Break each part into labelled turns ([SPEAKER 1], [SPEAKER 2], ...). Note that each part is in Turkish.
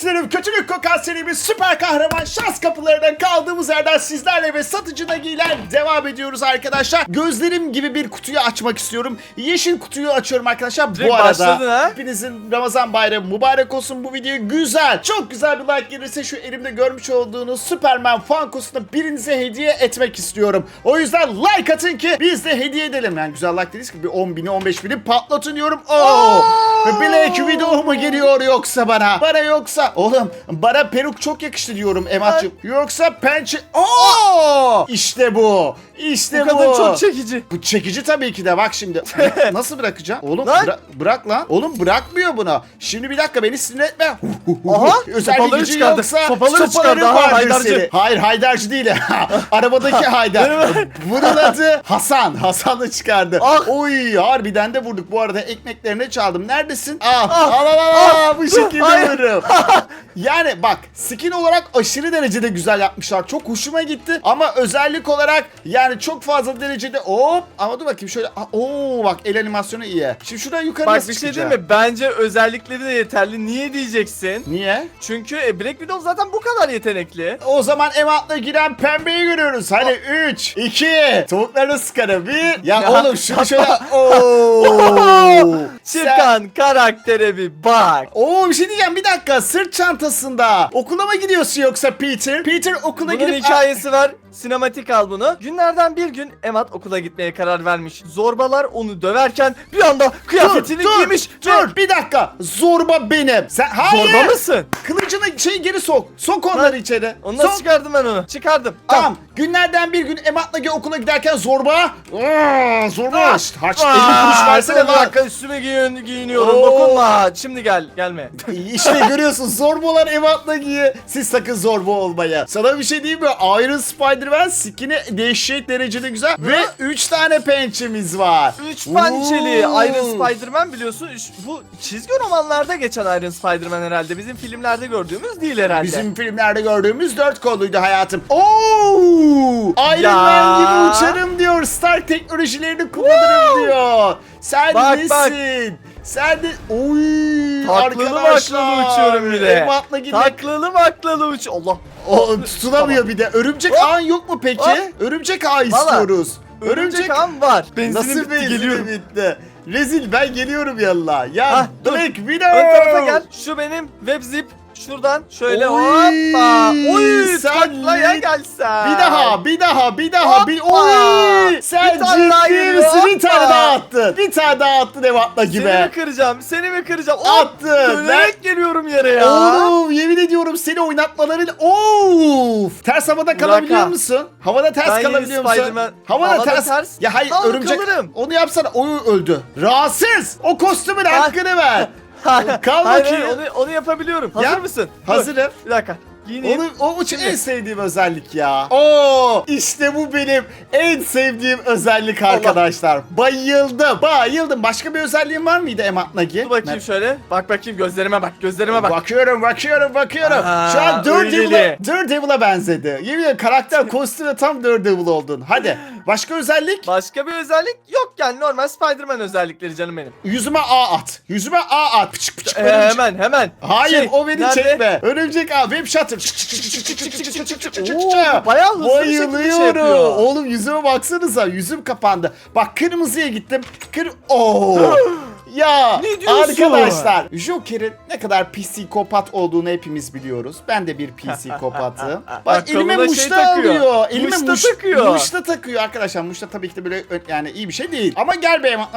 [SPEAKER 1] kötülerim kötülük kokan serimiz süper kahraman şans kapılarından kaldığımız yerden sizlerle ve satıcıda giyilen devam ediyoruz arkadaşlar. Gözlerim gibi bir kutuyu açmak istiyorum. Yeşil kutuyu açıyorum arkadaşlar.
[SPEAKER 2] Direkt
[SPEAKER 1] Bu arada
[SPEAKER 2] ha?
[SPEAKER 1] hepinizin Ramazan bayramı mübarek olsun bu video güzel. Çok güzel bir like gelirse şu elimde görmüş olduğunuz Superman Funko'sunu birinize hediye etmek istiyorum. O yüzden like atın ki biz de hediye edelim. Yani güzel like dediğiniz gibi 10 bini 15 bini patlatın diyorum. Oo! Black Widow mu geliyor yoksa bana? Bana yoksa oğlum bana peruk çok yakıştı diyorum Emat'cığım. Yoksa pençe... Oo! İşte bu. İşte
[SPEAKER 2] Bu
[SPEAKER 1] bu.
[SPEAKER 2] kadın çok çekici.
[SPEAKER 1] Bu çekici tabii ki de bak şimdi. Nasıl bırakacağım? Oğlum
[SPEAKER 2] Lan!
[SPEAKER 1] bıra- bırak lan. Oğlum bırakmıyor bunu. Şimdi bir dakika beni sinir etme.
[SPEAKER 2] Aha,
[SPEAKER 1] Özel
[SPEAKER 2] sopaları
[SPEAKER 1] gücü
[SPEAKER 2] çıkardı.
[SPEAKER 1] yoksa
[SPEAKER 2] Sopaları çıkardı.
[SPEAKER 1] Vardır
[SPEAKER 2] Haydarcı.
[SPEAKER 1] seni. Hayır Haydarcı değil. Arabadaki Haydar. Bunun adı Hasan. Hasan'ı çıkardı.
[SPEAKER 2] Ah.
[SPEAKER 1] Oy harbiden de vurduk. Bu arada ekmeklerini çaldım. Neredesin? Ah,
[SPEAKER 2] Ah.
[SPEAKER 1] al al al, al. Bu şekilde
[SPEAKER 2] Hayır.
[SPEAKER 1] vururum. yani bak skin olarak aşırı derecede güzel yapmışlar. Çok hoşuma gitti. Ama özellik olarak yani çok fazla derecede hop. Ama dur bakayım şöyle. Ah, Oo bak el animasyonu iyi. Şimdi şuradan yukarı
[SPEAKER 2] Bak
[SPEAKER 1] nasıl
[SPEAKER 2] bir şey
[SPEAKER 1] çıkacağım?
[SPEAKER 2] diyeyim mi? Bence özellikleri de yeterli. Niye diyeceksin?
[SPEAKER 1] Niye?
[SPEAKER 2] Çünkü e, Black Widow zaten bu kadar yetenekli.
[SPEAKER 1] O zaman Emat'la giren pembeyi görüyoruz. Hadi 3, 2, tavuklarını sıkarım. 1. Ya
[SPEAKER 2] Ya,
[SPEAKER 1] oğlum şunu şöyle. Oo.
[SPEAKER 2] Çıkan karaktere bir bak.
[SPEAKER 1] Oo bir şey diyeceğim bir dakika sırt çantasında okula mı gidiyorsun yoksa Peter? Peter okula
[SPEAKER 2] Bunun
[SPEAKER 1] gidip
[SPEAKER 2] hikayesi var. Sinematik al bunu. Günlerden bir gün Emat okula gitmeye karar vermiş. Zorbalar onu döverken bir anda kıyafetini
[SPEAKER 1] dur,
[SPEAKER 2] giymiş.
[SPEAKER 1] dur, bir dakika zorba benim. Sen hayır.
[SPEAKER 2] Zorba mısın?
[SPEAKER 1] Kılıcını şey geri sok. Sok onları içeri.
[SPEAKER 2] Onu nasıl
[SPEAKER 1] Sok.
[SPEAKER 2] çıkardım ben onu? Çıkardım. Al.
[SPEAKER 1] Tamam. Günlerden bir gün Emat'la okula giderken zorba. Aa, zorba.
[SPEAKER 2] Ah,
[SPEAKER 1] Harç
[SPEAKER 2] ah,
[SPEAKER 1] 50 kuruş versene
[SPEAKER 2] dur bir
[SPEAKER 1] lan.
[SPEAKER 2] dakika üstüme giyin, giyiniyorum.
[SPEAKER 1] Oo.
[SPEAKER 2] Dokunma. Şimdi gel. Gelme.
[SPEAKER 1] İşte görüyorsun zorbalar Emat'la giyiyor. Siz sakın zorba olmaya. Sana bir şey diyeyim mi? Iron Spider-Man skin'i dehşet derecede güzel. Ve 3 tane pençemiz var.
[SPEAKER 2] Üç pençeli
[SPEAKER 1] Oo.
[SPEAKER 2] Iron Spider-Man biliyorsun. Üç- Bu çizgi romanlarda geçen Iron Spider-Man herhalde. Bizim filmlerde gördüğümüz değil herhalde.
[SPEAKER 1] Bizim filmlerde gördüğümüz dört kolluydu hayatım. Oo! Iron
[SPEAKER 2] Ya.
[SPEAKER 1] Man gibi uçarım diyor. Stark teknolojilerini kullanırım diyor. Sen
[SPEAKER 2] Bak,
[SPEAKER 1] nesin?
[SPEAKER 2] bak.
[SPEAKER 1] Sen de oy
[SPEAKER 2] Taklalı maklalı uçuyorum bir de. Taklalı maklalı uç. Allah.
[SPEAKER 1] O tutunamıyor bir de. Örümcek
[SPEAKER 2] Hop.
[SPEAKER 1] ağın yok mu peki?
[SPEAKER 2] Hop.
[SPEAKER 1] Örümcek ağ
[SPEAKER 2] Valla.
[SPEAKER 1] istiyoruz.
[SPEAKER 2] Örümcek ağım var. Benzinim
[SPEAKER 1] Nasıl
[SPEAKER 2] bitti geliyorum.
[SPEAKER 1] bitti? Rezil ben geliyorum yanına. Ya
[SPEAKER 2] dur.
[SPEAKER 1] Black Widow.
[SPEAKER 2] Ön tarafa gel. Şu benim web zip. Şuradan şöyle
[SPEAKER 1] Oy,
[SPEAKER 2] hoppa. Oy taklaya gelsen.
[SPEAKER 1] Bir daha, bir daha, bir daha, bir
[SPEAKER 2] Hoppa.
[SPEAKER 1] oy! Sen
[SPEAKER 2] Bir
[SPEAKER 1] ciddi misin? Bir tane daha attın. Bir tane daha attın Evat'la gibi.
[SPEAKER 2] Seni mi kıracağım? Seni mi kıracağım? Hop,
[SPEAKER 1] Attın.
[SPEAKER 2] Dönerek geliyorum yere ya.
[SPEAKER 1] Oğlum yemin ediyorum seni oynatmaların of ters havada kalabiliyor musun? Havada ters
[SPEAKER 2] Ben
[SPEAKER 1] kalabiliyor musun? Havada,
[SPEAKER 2] Havada
[SPEAKER 1] ters.
[SPEAKER 2] ters.
[SPEAKER 1] Ya hayır
[SPEAKER 2] Havada
[SPEAKER 1] örümcek
[SPEAKER 2] kalırım.
[SPEAKER 1] onu yapsana o öldü. Rahatsız. O kostümün
[SPEAKER 2] Ah.
[SPEAKER 1] hakkını ver.
[SPEAKER 2] Hayır,
[SPEAKER 1] Kal
[SPEAKER 2] hayır,
[SPEAKER 1] bakayım.
[SPEAKER 2] onu, onu yapabiliyorum. Hazır
[SPEAKER 1] Ya,
[SPEAKER 2] mısın? Dur,
[SPEAKER 1] Hazırım.
[SPEAKER 2] Bir dakika. Giyineyim.
[SPEAKER 1] Onu, o uç en sevdiğim özellik ya. Oo, işte bu benim en sevdiğim özellik arkadaşlar. Bayıldım. Bayıldım. Başka bir özelliğin var mıydı Emat Nagi?
[SPEAKER 2] Dur bakayım şöyle. Bak bakayım gözlerime bak. Gözlerime bak.
[SPEAKER 1] Bakıyorum, bakıyorum, bakıyorum.
[SPEAKER 2] Aa,
[SPEAKER 1] Şu an Daredevil'a
[SPEAKER 2] öyleli.
[SPEAKER 1] Daredevil'a benzedi. Yemin ederim karakter kostümü tam Daredevil oldun. Hadi. Başka özellik?
[SPEAKER 2] Başka bir özellik yok yani normal Spider-Man özellikleri canım benim.
[SPEAKER 1] Yüzüme A at. Yüzüme A at. Pıçık pıçık.
[SPEAKER 2] Ee,
[SPEAKER 1] örümcek-
[SPEAKER 2] hemen hemen.
[SPEAKER 1] Hayır
[SPEAKER 2] Şey,
[SPEAKER 1] o beni
[SPEAKER 2] nerede?
[SPEAKER 1] çekme. Örümcek A. Web shutter.
[SPEAKER 2] Oo, bayağı şey
[SPEAKER 1] Bayılıyorum.
[SPEAKER 2] şey.
[SPEAKER 1] Oğlum yüzüme baksanıza. Yüzüm kapandı. Bak kırmızıya gittim. Kır... Oh. Oo. Ya
[SPEAKER 2] Ne
[SPEAKER 1] arkadaşlar Joker'in ne kadar psikopat olduğunu hepimiz biliyoruz. Ben de bir psikopatım. Bak elime
[SPEAKER 2] koluna şey
[SPEAKER 1] muşta
[SPEAKER 2] takıyor.
[SPEAKER 1] alıyor. Elime
[SPEAKER 2] Muşta
[SPEAKER 1] muş-
[SPEAKER 2] takıyor.
[SPEAKER 1] Muşta takıyor arkadaşlar. Muşta tabii ki de böyle yani iyi bir şey değil. Ama gel be Eman.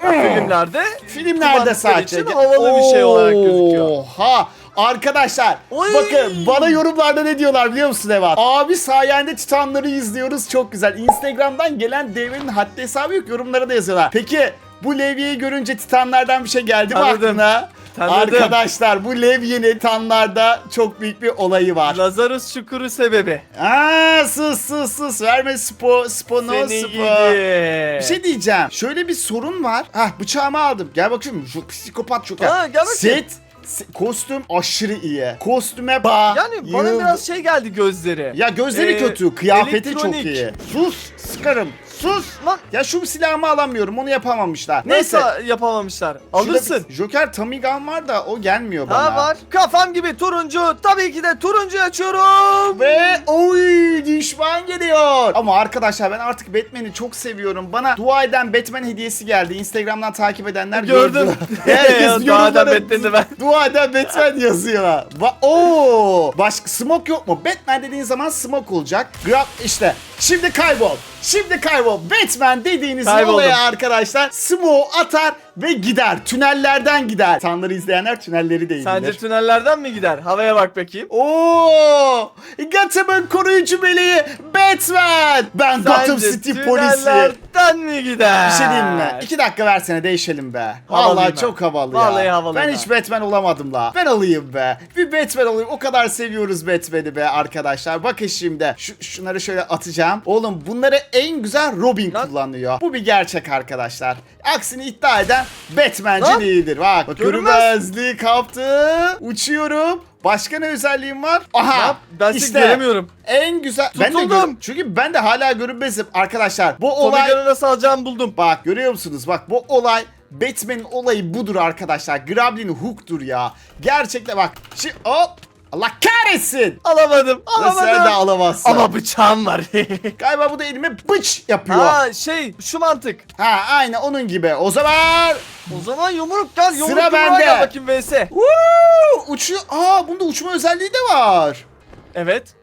[SPEAKER 2] Filmlerde
[SPEAKER 1] Filmlerde
[SPEAKER 2] kullandıkları
[SPEAKER 1] sadece.
[SPEAKER 2] için havalı bir şey olarak gözüküyor.
[SPEAKER 1] Oha. Arkadaşlar
[SPEAKER 2] Oy.
[SPEAKER 1] bakın bana yorumlarda ne diyorlar biliyor musun Evat? Abi sayende Titanları izliyoruz çok güzel. Instagram'dan gelen devinin haddi hesabı yok yorumlara da yazıyorlar. Peki bu levyeyi görünce Titanlardan bir şey geldi mi
[SPEAKER 2] Tanıdım.
[SPEAKER 1] aklına?
[SPEAKER 2] Tanıdım.
[SPEAKER 1] Arkadaşlar bu levyenin Titanlarda çok büyük bir olayı var.
[SPEAKER 2] Lazarus çukuru sebebi.
[SPEAKER 1] Aa sus sus sus verme spo spo no
[SPEAKER 2] Seni
[SPEAKER 1] spo.
[SPEAKER 2] gidi.
[SPEAKER 1] Bir şey diyeceğim. Şöyle bir sorun var. Hah bıçağımı aldım. Gel bakayım. Şu psikopat çok
[SPEAKER 2] Aa, gel bakayım.
[SPEAKER 1] Set, se- kostüm aşırı iyi. Kostüme ba.
[SPEAKER 2] Yani bana
[SPEAKER 1] yıl-
[SPEAKER 2] biraz şey geldi gözleri.
[SPEAKER 1] Ya gözleri
[SPEAKER 2] Ee,
[SPEAKER 1] kötü. Kıyafeti
[SPEAKER 2] elektronik.
[SPEAKER 1] çok iyi. Sus sıkarım. Sus.
[SPEAKER 2] Lan
[SPEAKER 1] Ya şu silahımı alamıyorum onu yapamamışlar. Neyse.
[SPEAKER 2] Neyse yapamamışlar.
[SPEAKER 1] Şurada
[SPEAKER 2] Alırsın.
[SPEAKER 1] bir Joker Tamigan var da o gelmiyor bana.
[SPEAKER 2] Ha var. Kafam gibi turuncu. Tabii ki de turuncu açıyorum.
[SPEAKER 1] Ve oy düşman geliyor. Ama arkadaşlar ben artık Batman'i çok seviyorum. Bana dua eden Batman hediyesi geldi. Instagram'dan takip edenler
[SPEAKER 2] Gördüm.
[SPEAKER 1] gördü. Herkes
[SPEAKER 2] Dua eden
[SPEAKER 1] yorumlara
[SPEAKER 2] Batman'i ben.
[SPEAKER 1] Dua eden Batman yazıyor. Va Oo! Başka smoke yok mu? Batman dediğin zaman smoke olacak. Grab işte. Şimdi kaybol. Şimdi kaybol. Batman dediğiniz
[SPEAKER 2] Kayboldum.
[SPEAKER 1] olaya arkadaşlar smoke atar ve gider. Tünellerden gider. Sanları izleyenler tünelleri de iyi
[SPEAKER 2] Sence tünellerden mi gider? Havaya bak bakayım.
[SPEAKER 1] Oo! Gotham'ın koruyucu meleği Batman. Ben Gotham City polisi.
[SPEAKER 2] tünellerden mi gider?
[SPEAKER 1] Bir şey diyeyim mi? İki dakika versene değişelim be.
[SPEAKER 2] Havalıyım
[SPEAKER 1] Vallahi
[SPEAKER 2] ben.
[SPEAKER 1] çok havalı
[SPEAKER 2] Vallahi
[SPEAKER 1] ya.
[SPEAKER 2] havalıyım
[SPEAKER 1] Ben
[SPEAKER 2] ben.
[SPEAKER 1] hiç Batman olamadım la. Ben olayım be. Bir Batman olayım. O kadar seviyoruz Batman'i be arkadaşlar. Bakın şimdi. Şu, şunları şöyle atacağım. Oğlum bunları en güzel Robin
[SPEAKER 2] Lan.
[SPEAKER 1] kullanıyor. Bu bir gerçek arkadaşlar. Aksini iddia eden Batman'ci
[SPEAKER 2] Lan.
[SPEAKER 1] değildir. Bak. Bak
[SPEAKER 2] Görünmez.
[SPEAKER 1] görünmezliği kaptı. Uçuyorum. Başka ne özelliğim var? Aha.
[SPEAKER 2] Yap, ben seni
[SPEAKER 1] işte
[SPEAKER 2] göremiyorum.
[SPEAKER 1] En güzel. Ben de
[SPEAKER 2] Tutuldum.
[SPEAKER 1] gör- çünkü ben de hala görünmezim arkadaşlar. Bu olay
[SPEAKER 2] Tomigan'ı nasıl alacağımı buldum.
[SPEAKER 1] Bak görüyor musunuz? Bak bu olay Batman'in olayı budur arkadaşlar. Grablin hook'tur ya. Gerçekten bak. Şimdi hop. Allah kahretsin.
[SPEAKER 2] Alamadım. Alamadım.
[SPEAKER 1] Sen de alamazsın.
[SPEAKER 2] Ama bıçağım var.
[SPEAKER 1] Galiba bu da elime bıç yapıyor. Ha,
[SPEAKER 2] ha şey şu mantık.
[SPEAKER 1] aynı onun gibi. O zaman
[SPEAKER 2] O zaman yumruk gel yumruk
[SPEAKER 1] Sıra bende.
[SPEAKER 2] gel bakayım vs.
[SPEAKER 1] Woo! uçuyor. Aa bunda uçma özelliği de var.
[SPEAKER 2] Evet.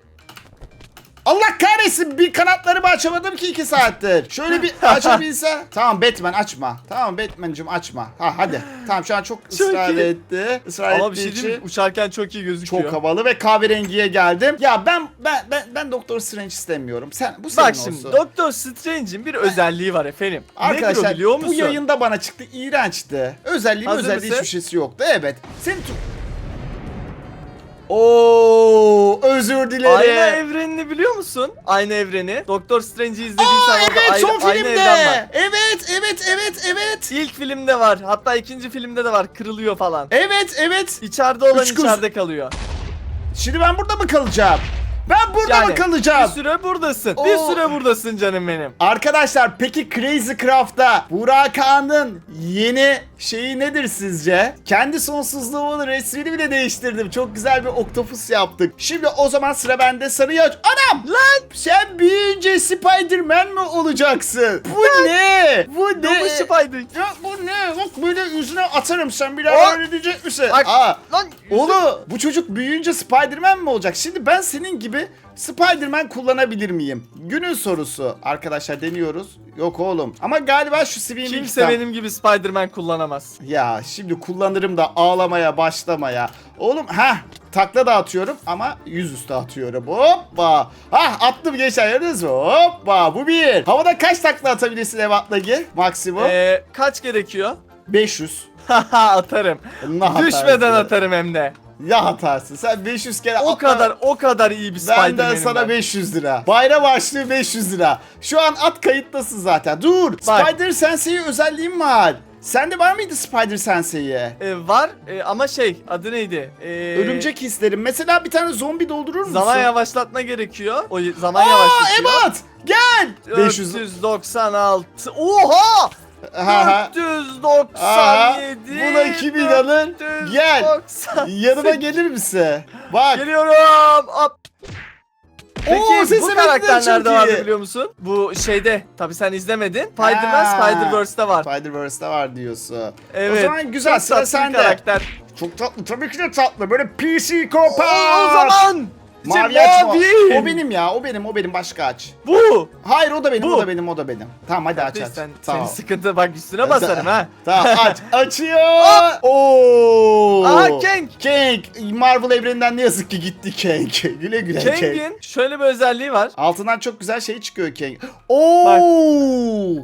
[SPEAKER 1] Allah kahretsin bir kanatlarımı açamadım ki iki saattir. Şöyle bir açabilse. tamam Batman açma. Tamam Batman'cım açma. Ha hadi. Tamam şu an çok ısrar
[SPEAKER 2] iyi.
[SPEAKER 1] etti. Israr
[SPEAKER 2] Ama bir
[SPEAKER 1] ettiği
[SPEAKER 2] şey
[SPEAKER 1] için
[SPEAKER 2] diyeyim mi? Uçarken çok iyi gözüküyor.
[SPEAKER 1] çok havalı ve kahverengiye geldim. Ya ben ben ben ben Doktor Strange istemiyorum. Sen bu senin
[SPEAKER 2] Bak şimdi
[SPEAKER 1] olsun.
[SPEAKER 2] Doctor Strange'in bir özelliği var efendim. Nedir o
[SPEAKER 1] Arkadaşlar
[SPEAKER 2] biliyor musun?
[SPEAKER 1] bu yayında bana çıktı iğrençti. Özelliği
[SPEAKER 2] Hazır
[SPEAKER 1] özelliği
[SPEAKER 2] mısın?
[SPEAKER 1] hiçbir şeysi yoktu. Evet. Sen tu- Oo, özür dilerim.
[SPEAKER 2] Aynı evrenini biliyor musun? Aynı evreni. Doctor Strange'i izlediysen
[SPEAKER 1] Aa,
[SPEAKER 2] orada
[SPEAKER 1] evet
[SPEAKER 2] aynı,
[SPEAKER 1] son filmde.
[SPEAKER 2] evren var.
[SPEAKER 1] Evet, evet, evet, evet.
[SPEAKER 2] İlk filmde var. Hatta ikinci filmde de var. Kırılıyor falan.
[SPEAKER 1] Evet, evet.
[SPEAKER 2] İçeride olan
[SPEAKER 1] Üç kız.
[SPEAKER 2] içeride kalıyor.
[SPEAKER 1] Şimdi ben burada mı kalacağım? Ben burada
[SPEAKER 2] Yani
[SPEAKER 1] mı kalacağım?
[SPEAKER 2] Bir süre buradasın.
[SPEAKER 1] Oo.
[SPEAKER 2] Bir süre buradasın canım benim.
[SPEAKER 1] Arkadaşlar peki Crazy Craft'ta Burak Kağan'ın yeni şeyi nedir sizce? Kendi sonsuzluğumun resmini bile değiştirdim. Çok güzel bir oktopus yaptık. Şimdi o zaman sıra bende sarıya aç. Anam! Lan! Sen büyüyünce Spider-Man mi olacaksın? Bu ne? Bu ne?
[SPEAKER 2] Yok bu Spider.
[SPEAKER 1] Ya bu ne? Bak böyle yüzüne atarım sen bir
[SPEAKER 2] Aa!
[SPEAKER 1] daha öyle diyecek misin?
[SPEAKER 2] Bak.
[SPEAKER 1] Aa,
[SPEAKER 2] Lan
[SPEAKER 1] Oğlum bu çocuk büyüyünce Spider-Man mi olacak? Şimdi ben senin gibi Spider-Man kullanabilir miyim? Günün sorusu. Arkadaşlar deniyoruz. Yok oğlum. Ama galiba şu Steven
[SPEAKER 2] kimse benim gibi Spider-Man kullanamaz.
[SPEAKER 1] Ya şimdi kullanırım da ağlamaya başlamaya. Oğlum ha takla da atıyorum ama yüzüstü atıyorum. Hoppa. Ha attım gençler gördünüz mü? Hoppa bu bir. Havada kaç takla atabilirsin Evatlagi? Maksimum.
[SPEAKER 2] Ee, kaç gerekiyor?
[SPEAKER 1] 500.
[SPEAKER 2] Haha atarım. Düşmeden atarım hem de.
[SPEAKER 1] Ya hatarsın. Sen 500 kere
[SPEAKER 2] O
[SPEAKER 1] atla.
[SPEAKER 2] kadar o kadar iyi bir Spider-Man'im
[SPEAKER 1] Benden sana
[SPEAKER 2] ben.
[SPEAKER 1] 500 lira. Bayram harçlığı 500 lira. Şu an at kayıttasın zaten. Dur.
[SPEAKER 2] Bak.
[SPEAKER 1] Spider Sensei'ye özelliğim var. Sende var mıydı Spider Sensei'ye?
[SPEAKER 2] Ee, var e, ama şey adı neydi? Ee,
[SPEAKER 1] Örümcek hislerim. Mesela bir tane zombi doldurur musun?
[SPEAKER 2] Zaman yavaşlatma gerekiyor. O y- zaman
[SPEAKER 1] Aa
[SPEAKER 2] yavaşlatıyor.
[SPEAKER 1] Ebat! Gel! 500.
[SPEAKER 2] 496. Oha!
[SPEAKER 1] Ha ha.
[SPEAKER 2] 497.
[SPEAKER 1] Buna kim inanır? Gel.
[SPEAKER 2] 498.
[SPEAKER 1] Yanıma gelir misin? Bak.
[SPEAKER 2] Geliyorum. Hop. Peki
[SPEAKER 1] Oo,
[SPEAKER 2] bu
[SPEAKER 1] sesim
[SPEAKER 2] karakter
[SPEAKER 1] çok
[SPEAKER 2] nerede
[SPEAKER 1] iyi.
[SPEAKER 2] vardı biliyor musun? Bu şeyde tabi sen izlemedin. Spider-Man. Spider-Verse'de var.
[SPEAKER 1] Spider-Verse'de var diyorsun.
[SPEAKER 2] Evet.
[SPEAKER 1] O zaman güzel
[SPEAKER 2] Çok
[SPEAKER 1] sıra sende.
[SPEAKER 2] karakter.
[SPEAKER 1] Çok tatlı tabii ki de tatlı. Böyle PC kopar.
[SPEAKER 2] o zaman
[SPEAKER 1] Mavi
[SPEAKER 2] Şey,
[SPEAKER 1] açma.
[SPEAKER 2] mavi.
[SPEAKER 1] O benim ya. O benim. O benim. Başka aç.
[SPEAKER 2] bu.
[SPEAKER 1] Hayır o da benim.
[SPEAKER 2] Bu.
[SPEAKER 1] O da benim. O da benim. Tamam hadi aç aç.
[SPEAKER 2] Sen,
[SPEAKER 1] tamam.
[SPEAKER 2] Senin sıkıntı bak üstüne basarım ha.
[SPEAKER 1] Tamam aç. Açıyor. Oo.
[SPEAKER 2] Aha, Kang.
[SPEAKER 1] Kang. Marvel evreninden ne yazık ki gitti Kang. güle güle Kang.
[SPEAKER 2] Kang'in şöyle bir özelliği var.
[SPEAKER 1] Altından çok güzel şey çıkıyor Kang. Oo.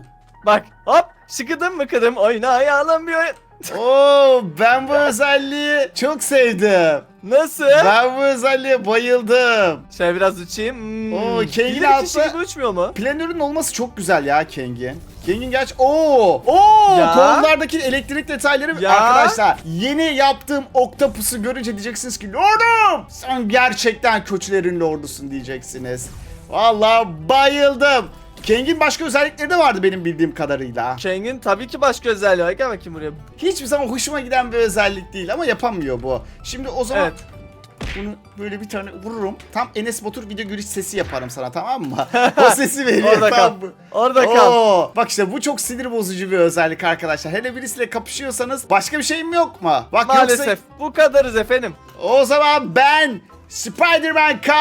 [SPEAKER 2] Bak hop şıkıdım mı kıdım oynayalım bir oyun.
[SPEAKER 1] Oo ben bu özelliği çok sevdim.
[SPEAKER 2] Nasıl?
[SPEAKER 1] Ben bu özelliğe bayıldım.
[SPEAKER 2] Şöyle biraz uçayım. Hmm.
[SPEAKER 1] Oo, Kang'in
[SPEAKER 2] Bilir kişi gibi uçmuyor mu?
[SPEAKER 1] Planörün olması çok güzel ya Kang'in. Kang'in gerçi Oo! Oo!
[SPEAKER 2] Ya.
[SPEAKER 1] Kollardaki elektrik detayları
[SPEAKER 2] Ya.
[SPEAKER 1] arkadaşlar. Yeni yaptığım Octopus'u görünce diyeceksiniz ki Lordum! Sen gerçekten kötülerin lordusun diyeceksiniz. Vallahi bayıldım. Kang'in başka özellikleri de vardı benim bildiğim kadarıyla.
[SPEAKER 2] Kang'in tabii ki başka özelliği var. Gel bakayım buraya.
[SPEAKER 1] Hiçbir zaman hoşuma giden bir özellik değil ama yapamıyor bu. Şimdi o zaman
[SPEAKER 2] Evet.
[SPEAKER 1] bunu böyle bir tane vururum. Tam Enes Batur video giriş sesi yaparım sana tamam mı? o sesi veriyor
[SPEAKER 2] Orada kal.
[SPEAKER 1] tamam mı?
[SPEAKER 2] Orada kal.
[SPEAKER 1] Oo, bak işte bu çok sinir bozucu bir özellik arkadaşlar. Hele birisiyle kapışıyorsanız başka bir şeyim yok mu? Bak
[SPEAKER 2] Maalesef.
[SPEAKER 1] yoksa
[SPEAKER 2] Bu kadarız efendim.
[SPEAKER 1] o zaman ben Spider-Man K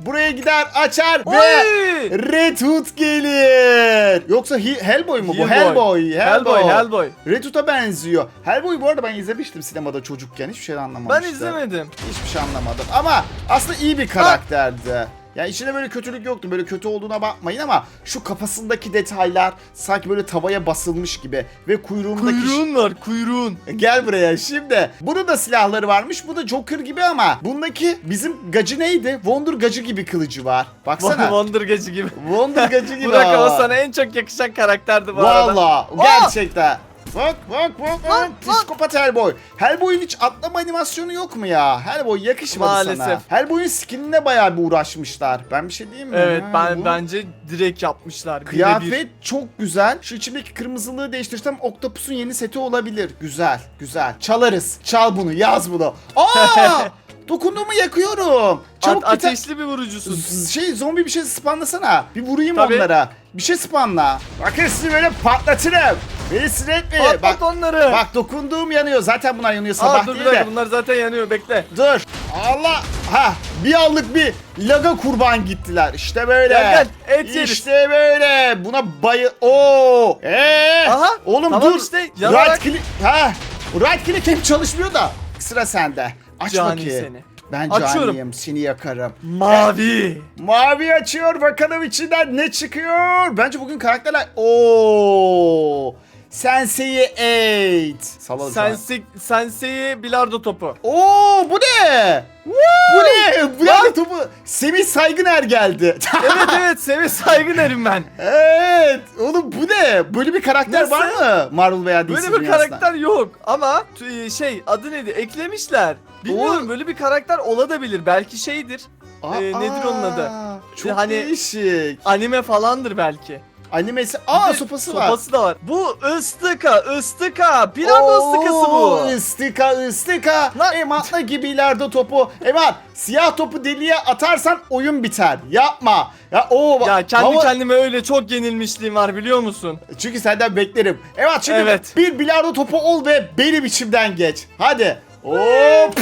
[SPEAKER 1] buraya gider açar ve
[SPEAKER 2] Oy!
[SPEAKER 1] Red Hood gelir. Yoksa He- Hellboy mu bu? Hellboy.
[SPEAKER 2] Hellboy. Hellboy.
[SPEAKER 1] Red Hood'a benziyor. Hellboy bu arada ben izlemiştim sinemada çocukken. Hiçbir şey anlamamıştım.
[SPEAKER 2] Ben izlemedim.
[SPEAKER 1] Hiçbir şey anlamadım. Ama aslında iyi bir karakterdi. Yani içinde böyle kötülük yoktu. Böyle kötü olduğuna bakmayın ama şu kafasındaki detaylar sanki böyle tavaya basılmış gibi. Ve kuyruğundaki...
[SPEAKER 2] Kuyruğun var kuyruğun.
[SPEAKER 1] Gel buraya şimdi. Bunun da silahları varmış. Bu da Joker gibi ama bundaki bizim gacı neydi? Wonder gacı gibi kılıcı var. Baksana.
[SPEAKER 2] Wonder gacı gibi.
[SPEAKER 1] Wonder gacı gibi
[SPEAKER 2] Burak
[SPEAKER 1] ama.
[SPEAKER 2] sana en çok yakışan karakterdi bu arada.
[SPEAKER 1] Valla
[SPEAKER 2] Aa!
[SPEAKER 1] gerçekten. Bak bak bak bak.
[SPEAKER 2] Lan,
[SPEAKER 1] Psikopat Hellboy. Hellboy'un hiç atlama animasyonu yok mu ya? Hellboy yakışmadı sana.
[SPEAKER 2] Maalesef.
[SPEAKER 1] Hellboy'un skinine bayağı bir uğraşmışlar. Ben bir şey diyeyim mi?
[SPEAKER 2] Evet
[SPEAKER 1] Ha,
[SPEAKER 2] ben
[SPEAKER 1] bu
[SPEAKER 2] bence direkt yapmışlar.
[SPEAKER 1] Kıyafet çok güzel. Şu içimdeki kırmızılığı değiştirsem Octopus'un yeni seti olabilir. Güzel, güzel. Çalarız. Çal bunu, yaz bunu. Aa! Dokunduğumu yakıyorum. Çabuk
[SPEAKER 2] A-
[SPEAKER 1] bir ta-
[SPEAKER 2] ateşli bir vurucusun.
[SPEAKER 1] Z- şey zombi bir şey spamlasana. Bir vurayım
[SPEAKER 2] Tabii.
[SPEAKER 1] onlara. Bir şey spamla. Sizi böyle patlatırım. Beni etmeyin.
[SPEAKER 2] Patlat
[SPEAKER 1] Bak,
[SPEAKER 2] onları.
[SPEAKER 1] bak dokunduğum yanıyor. Zaten bunlar yanıyor sabah
[SPEAKER 2] Aa, dur
[SPEAKER 1] değil de.
[SPEAKER 2] bunlar zaten yanıyor bekle.
[SPEAKER 1] Dur. Allah. Ha bir anlık bir laga kurban gittiler. İşte böyle.
[SPEAKER 2] Gel, gel, et yeriz.
[SPEAKER 1] İşte böyle. Buna bayı... Oo. Eee.
[SPEAKER 2] Aha,
[SPEAKER 1] Oğlum
[SPEAKER 2] tamam
[SPEAKER 1] dur.
[SPEAKER 2] işte, yanarak-
[SPEAKER 1] Right click. Ha. Right click hem çalışmıyor da. Sıra sende. Aç
[SPEAKER 2] Cani
[SPEAKER 1] bakayım.
[SPEAKER 2] seni.
[SPEAKER 1] Ben
[SPEAKER 2] Açıyorum.
[SPEAKER 1] caniyim. Seni yakarım.
[SPEAKER 2] Mavi.
[SPEAKER 1] Mavi açıyor bakalım içinden ne çıkıyor. Bence bugün karakterler... Oo. Sensei 8. Salalım şu an.
[SPEAKER 2] Sensi, Sensei bilardo topu.
[SPEAKER 1] Oo bu ne? bu ne? Bu ne topu? Semih Saygıner geldi.
[SPEAKER 2] evet evet Semih Saygıner'im ben.
[SPEAKER 1] evet. Oğlum bu ne? Böyle bir karakter
[SPEAKER 2] Nasıl?
[SPEAKER 1] var mı? Marvel veya DC
[SPEAKER 2] Böyle bir
[SPEAKER 1] dünyasında?
[SPEAKER 2] karakter yok ama t- şey adı neydi eklemişler. Bilmiyorum
[SPEAKER 1] Doğru.
[SPEAKER 2] böyle bir karakter olabilir belki şeydir.
[SPEAKER 1] Aa,
[SPEAKER 2] Ee, nedir onun adı?
[SPEAKER 1] Çok
[SPEAKER 2] Hani-
[SPEAKER 1] değişik.
[SPEAKER 2] Anime falandır belki.
[SPEAKER 1] Animesi. Aa
[SPEAKER 2] Bir de
[SPEAKER 1] sopası var.
[SPEAKER 2] Sopası da var. Bu ıstıka ıstıka. Bilardo ıstıkası bu.
[SPEAKER 1] Oo, ıstıka ıstıka.
[SPEAKER 2] Lan-
[SPEAKER 1] Ematla gibi ileride topu. Emat siyah topu deliğe atarsan oyun biter. Yapma. Ya o
[SPEAKER 2] Ya kendi kendime öyle çok yenilmişliğim var biliyor musun?
[SPEAKER 1] Çünkü senden beklerim. Evet şimdi
[SPEAKER 2] Evet.
[SPEAKER 1] bir bilardo topu ol ve benim içimden geç. Hadi. Hop.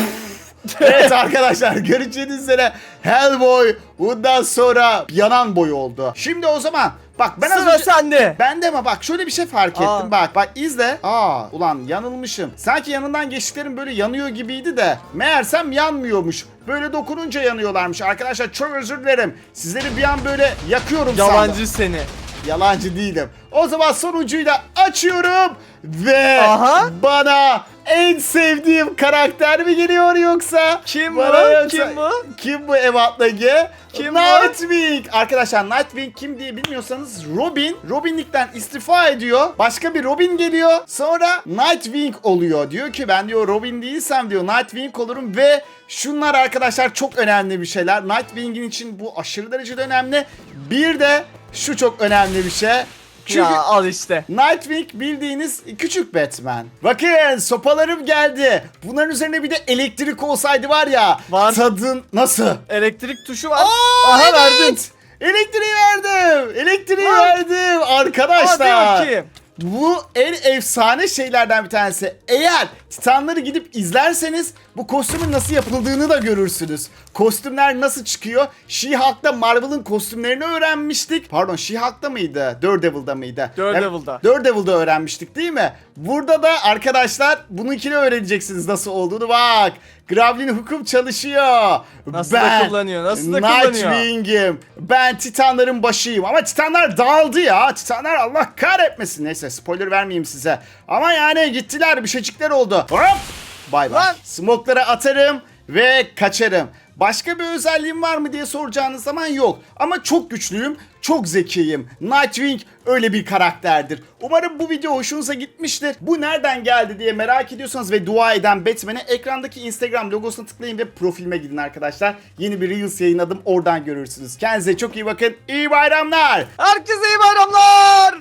[SPEAKER 1] evet arkadaşlar göreceğiniz üzere Hellboy bundan sonra yanan boy oldu. Şimdi o zaman bak ben az
[SPEAKER 2] Sıra
[SPEAKER 1] önce...
[SPEAKER 2] sende.
[SPEAKER 1] Ben de ama bak şöyle bir şey fark ettim
[SPEAKER 2] Aa.
[SPEAKER 1] bak bak izle. Aa ulan yanılmışım. Sanki yanından geçtiklerim böyle yanıyor gibiydi de meğersem yanmıyormuş. Böyle dokununca yanıyorlarmış. Arkadaşlar çok özür dilerim. Sizleri bir an böyle yakıyorum sandım.
[SPEAKER 2] Yalancı seni.
[SPEAKER 1] Yalancı değilim. O zaman sonuncuyu da açıyorum ve
[SPEAKER 2] Aha.
[SPEAKER 1] bana en sevdiğim karakter mi geliyor yoksa?
[SPEAKER 2] Kim bu?
[SPEAKER 1] yoksa-
[SPEAKER 2] Kim bu?
[SPEAKER 1] Kim bu Evat'laki?
[SPEAKER 2] Kim bu?
[SPEAKER 1] Nightwing. Arkadaşlar Nightwing kim diye bilmiyorsanız Robin. Robinlikten istifa ediyor. Başka bir Robin geliyor. Sonra Nightwing oluyor. Diyor ki ben diyor Robin değilsem diyor Nightwing olurum ve şunlar arkadaşlar çok önemli bir şeyler. Nightwing'in için bu aşırı derecede önemli. Bir de şu çok önemli bir şey. Çünkü
[SPEAKER 2] Ya al işte.
[SPEAKER 1] Nightwing bildiğiniz küçük Batman. Bakın sopalarım geldi. Bunların üzerine bir de elektrik olsaydı var ya.
[SPEAKER 2] Var.
[SPEAKER 1] Tadın nasıl?
[SPEAKER 2] Elektrik tuşu var.
[SPEAKER 1] Aa,
[SPEAKER 2] Aha
[SPEAKER 1] evet.
[SPEAKER 2] verdin.
[SPEAKER 1] Elektriği verdim. Elektriği
[SPEAKER 2] Lan.
[SPEAKER 1] verdim
[SPEAKER 2] Hadi
[SPEAKER 1] arkadaşlar.
[SPEAKER 2] bakayım.
[SPEAKER 1] Bu en efsane şeylerden bir tanesi. Eğer Titanları gidip izlerseniz bu kostümün nasıl yapıldığını da görürsünüz. Kostümler nasıl çıkıyor? She-Hulk'ta Marvel'ın kostümlerini öğrenmiştik. Pardon She-Hulk'ta mıydı? Daredevil'da mıydı?
[SPEAKER 2] Daredevil'da.
[SPEAKER 1] Yani Daredevil'da öğrenmiştik değil mi? Burada da arkadaşlar bununkini öğreneceksiniz nasıl olduğunu. Bak Gravlin hukum çalışıyor.
[SPEAKER 2] Nasıl da kullanıyor, nasıl da kullanıyor.
[SPEAKER 1] Nightwing'im. Ben Titanların başıyım. Ama Titanlar dağıldı ya. Titanlar Allah kahretmesin. Neyse spoiler vermeyeyim size. Ama yani gittiler bir şeycikler oldu. Hop. Bay bay.
[SPEAKER 2] Lan.
[SPEAKER 1] Smoke'lara atarım ve kaçarım. Başka bir özelliğim var mı diye soracağınız zaman yok. Ama çok güçlüyüm, çok zekiyim. Nightwing öyle bir karakterdir. Umarım bu video hoşunuza gitmiştir. Bu nereden geldi diye merak ediyorsanız ve dua eden Batman'e ekrandaki Instagram logosuna tıklayın ve profilime gidin arkadaşlar. Yeni bir Reels yayınladım oradan görürsünüz. Kendinize çok iyi bakın. İyi bayramlar.
[SPEAKER 2] Herkese iyi bayramlar.